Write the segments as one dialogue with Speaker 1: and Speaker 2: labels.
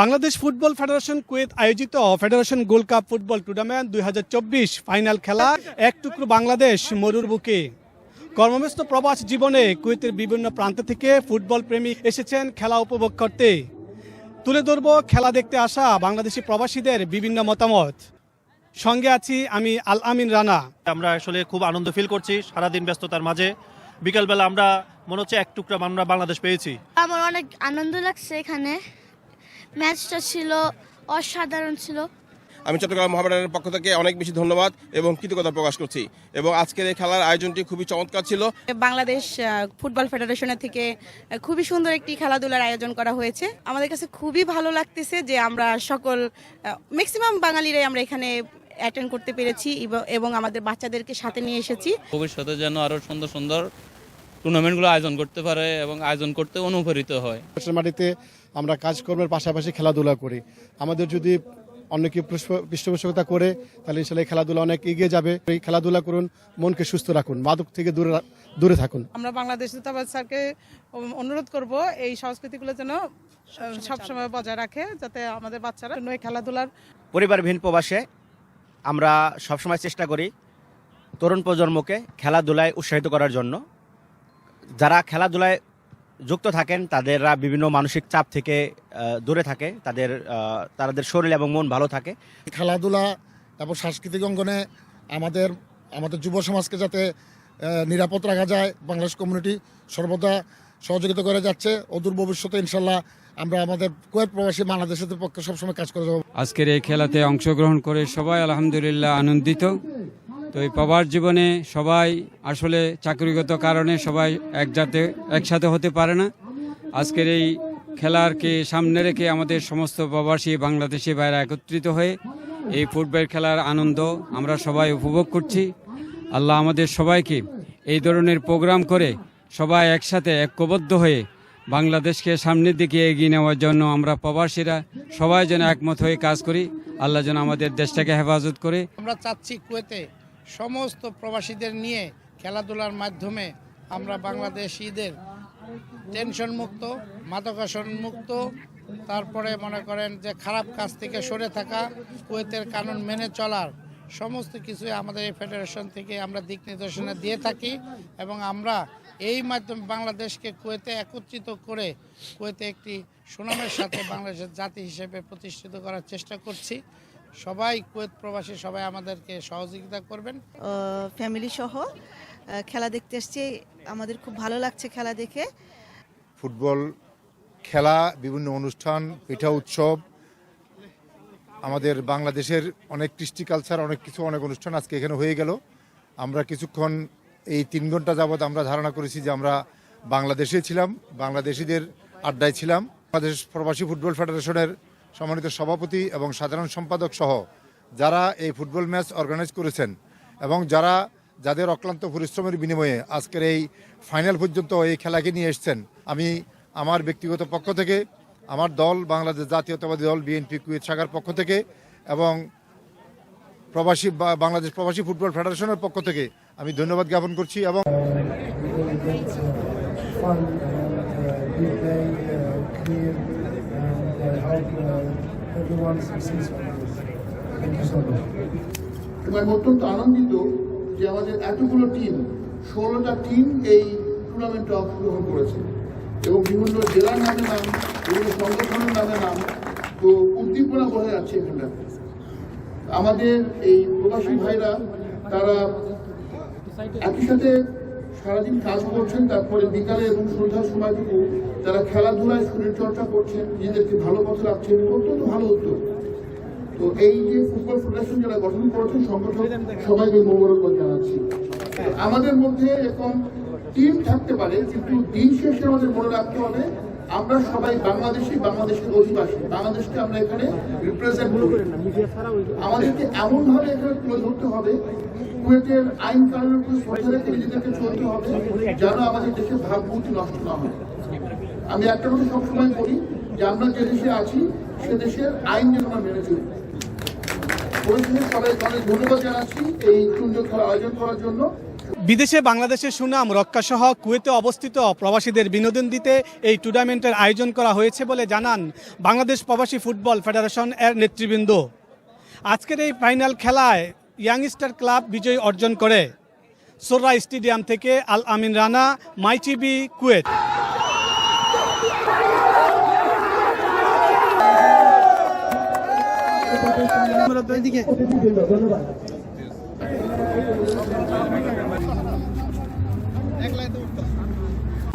Speaker 1: Bangladesh football federation Kuwait আয়োজিত federation gold cup football tournament দু হাজার চব্বিশ ফাইনাল খেলা এক টুকরো বাংলাদেশ মরুর বুকে। কর্মব্যস্ত প্রবাস জীবনে কুয়েতের বিভিন্ন প্রান্ত থেকে ফুটবল প্রেমী এসেছেন খেলা উপভোগ করতে। তুলে ধরব খেলা দেখতে আসা বাংলাদেশি প্রবাসীদের বিভিন্ন মতামত। সঙ্গে আছি আমি আল আমিন রানা।
Speaker 2: আমরা আসলে খুব আনন্দ ফিল করছি সারাদিন ব্যস্ততার মাঝে। বিকালবেলা আমরা মনে হচ্ছে এক টুকরা আমরা বাংলাদেশ পেয়েছি।
Speaker 3: আমার অনেক আনন্দ লাগছে এখানে। ম্যাচটা ছিল অসাধারণ ছিল।
Speaker 4: আমি চট্টগ্রাম মহামেডানের পক্ষ থেকে অনেক বেশি ধন্যবাদ এবং কৃতজ্ঞতা প্রকাশ করছি। এবং আজকের এই খেলার আয়োজনটি খুবই চমৎকার ছিল।
Speaker 5: বাংলাদেশ ফুটবল ফেডারেশনের থেকে খুবই সুন্দর একটি খেলাধুলার আয়োজন করা হয়েছে। আমাদের কাছে খুবই ভালো লাগতেছে যে আমরা সকল ম্যাক্সিমাম বাঙালিরাই আমরা এখানে অ্যাটেন্ড করতে পেরেছি এবং- এবং আমাদের বাচ্চাদেরকে সাথে নিয়ে এসেছি।
Speaker 6: ভবিষ্যতে যেন আরও সুন্দর সুন্দর টুর্নামেন্টগুলো আয়োজন করতে পারে এবং আয়োজন করতে অনুপ্রাণিত হয়।
Speaker 7: মাটিতে আমরা কাজকর্মের পাশাপাশি খেলাধুলা করি। আমাদের যদি পৃষ্ঠ- পৃষ্ঠপোষকতা করে তাহলে ইনশাল্লাহ এই খেলাধুলা অনেক এগিয়ে যাবে। এই খেলাধুলা করুন মনকে সুস্থ রাখুন মাদক থেকে দূরে দূরে থাকুন।
Speaker 8: আমরা বাংলাদেশ দূতাবাস স্যারকে অনুরোধ করব এই সংস্কৃতিগুলো যেন সবসময় বজায় রাখে যাতে আমাদের বাচ্চারা এই খেলাধুলার
Speaker 9: পরিবারহীন প্রবাসে আমরা সবসময় চেষ্টা করি তরুণ প্রজন্মকে খেলাধুলায় উৎসাহিত করার জন্য। যারা খেলাধুলায় যুক্ত থাকেন তাদেররা বিভিন্ন মানসিক চাপ থেকে দূরে থাকে। তাদের তাদের শরীর এবং মন ভালো থাকে।
Speaker 10: খেলাধুলা এবং সাংস্কৃতিক অঙ্গনে আমাদের আমাদের যুব সমাজকে যাতে নিরাপদ রাখা যায় বাংলাদেশ কমিউনিটি সর্বদা সহযোগিতা করে যাচ্ছে। অদূর ভবিষ্যতে ইনশাল্লাহ আমরা আমাদের কুয়েত প্রবাসী বাংলাদেশের পক্ষে সবসময় কাজ করে যাব।
Speaker 11: আজকের এই খেলাতে অংশগ্রহণ করে সবাই আলহামদুলিল্লাহ আনন্দিত। তো এই প্রবাস জীবনে সবাই আসলে চাকরিগত কারণে সবাই একসাথে একসাথে হতে পারে না। আজকের এই খেলারকে সামনে রেখে আমাদের সমস্ত প্রবাসী বাংলাদেশি ভাইরা একত্রিত হয়ে এই ফুটবল খেলার আনন্দ আমরা সবাই উপভোগ করছি। আল্লাহ আমাদের সবাইকে এই ধরনের প্রোগ্রাম করে সবাই একসাথে ঐক্যবদ্ধ হয়ে বাংলাদেশকে সামনের দিকে এগিয়ে নেওয়ার জন্য আমরা প্রবাসীরা সবাই যেন একমত হয়ে কাজ করি। আল্লাহ যেন আমাদের দেশটাকে হেফাজত করে।
Speaker 8: আমরা চাচ্ছি কুয়েতে সমস্ত প্রবাসীদের নিয়ে খেলাধুলার মাধ্যমে আমরা বাংলাদেশিদের টেনশন মুক্ত, মাদকাসন মুক্ত, তারপরে মনে করেন যে খারাপ কাজ থেকে সরে থাকা, কুয়েতের কানুন মেনে চলার সমস্ত কিছুই আমাদের এই ফেডারেশন থেকে আমরা দিক নির্দেশনা দিয়ে থাকি এবং আমরা এই মাধ্যমে বাংলাদেশকে কুয়েতে একত্রিত করে কুয়েতে একটি সুনামের সাথে বাংলাদেশের জাতি হিসেবে প্রতিষ্ঠিত করার চেষ্টা করছি। সবাই কুয়েত প্রবাসী সবাই আমাদেরকে সহযোগিতা করবেন।
Speaker 5: ফ্যামিলি সহ খেলা দেখতে এসছি। আমাদের খুব ভালো লাগছে খেলা দেখে।
Speaker 10: ফুটবল খেলা বিভিন্ন অনুষ্ঠান পিঠা উৎসব আমাদের বাংলাদেশের অনেক কৃষ্টি কালচার অনেক কিছু অনেক অনুষ্ঠান আজকে এখানে হয়ে গেল। আমরা কিছুক্ষণ এই তিন ঘণ্টা যাবৎ আমরা ধারণা করেছি যে আমরা বাংলাদেশে ছিলাম বাংলাদেশিদের আড্ডায় ছিলাম। বাংলাদেশ প্রবাসী ফুটবল ফেডারেশনের সম্মানিত সভাপতি এবং সাধারণ সম্পাদক সহ যারা এই ফুটবল ম্যাচ অর্গানাইজ করেছেন এবং যারা, যাদের অক্লান্ত পরিশ্রমের বিনিময়ে আজকের এই ফাইনাল পর্যন্ত এই খেলাকে নিয়ে এসছেন, আমি আমার ব্যক্তিগত পক্ষ থেকে, আমার দল, বাংলাদেশ জাতীয়তাবাদী দল বিএনপি কুয়েত শাখার পক্ষ থেকে এবং প্রবাসী বাংলাদেশ প্রবাসী ফুটবল ফেডারেশনের পক্ষ থেকে আমি ধন্যবাদ জ্ঞাপন করছি এবং
Speaker 12: আমি অত্যন্ত আনন্দিত যে আমাদের এতগুলো টিম ষোলোটা টিম এই টুর্নামেন্টে অংশগ্রহণ করেছে। এবং বিভিন্ন জেলার নামে নাম, বিভিন্ন সংগঠনের নামে নাম, তো উদ্দীপনা বোঝা যাচ্ছে এখানে আমাদের এই প্রবাসী ভাইরা, তারা একই সাথে সারাদিন কাজ করছেন, তারপরে বিকালে এবং সন্ধ্যার সময়টুকু তারা খেলাধুলায় শরীর চর্চা করছেন, নিজেদেরকে ভালো পথে রাখছেন অত্যন্ত ভালো উদ্যোগ। তো এই যে ফুটবল ফেডারেশন যারা গঠন করেছেন সংগঠন সবাইকে মোবারকবাদ জানাচ্ছি। আমাদের মধ্যে এরকম টিম থাকতে পারে, কিন্তু দিন শেষে আমাদের মনে রাখতে হবে, আমরা সবাই বাংলাদেশি, বাংলাদেশের অধিবাসী। বাংলাদেশকে আমরা এখানে রিপ্রেজেন্ট করি। আমাদেরকে এমন ভাবে এখানে তুলে ধরতে হবে কুয়েতের আইন কানুনের উপর শ্রদ্ধা রেখে নিজেদেরকে চলতে হবে, যেন আমাদের দেশের ভাবমূর্তি নষ্ট না হয়। আমি একটা কথা সবসময় বলি যে, আমরা যে দেশে আছি, সে দেশের আইন যেন আমরা মেনে চলি।
Speaker 1: বিদেশে বাংলাদেশের সুনাম রক্ষাসহ কুয়েতে অবস্থিত প্রবাসীদের বিনোদন দিতে এই টুর্নামেন্টের আয়োজন করা হয়েছে বলে জানান বাংলাদেশ প্রবাসী ফুটবল ফেডারেশন এর নেতৃবৃন্দ। আজকের এই ফাইনাল খেলায় ইয়াংস্টার ক্লাব বিজয় অর্জন করে। সোররা স্টেডিয়াম থেকে আল আমিন রানা মাইটিবি কুয়েত।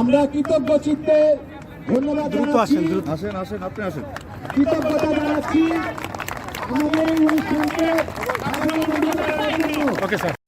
Speaker 12: আমরা কৃতজ্ঞ চিত্তে ধন্যবাদ
Speaker 1: দ্রুত আসেন দ্রুত।
Speaker 10: আসেন আসেন আপনি আসেন।
Speaker 12: কৃতজ্ঞতা জানাচ্ছি আমাদের এই অনুষ্ঠানকে আগামী দিনে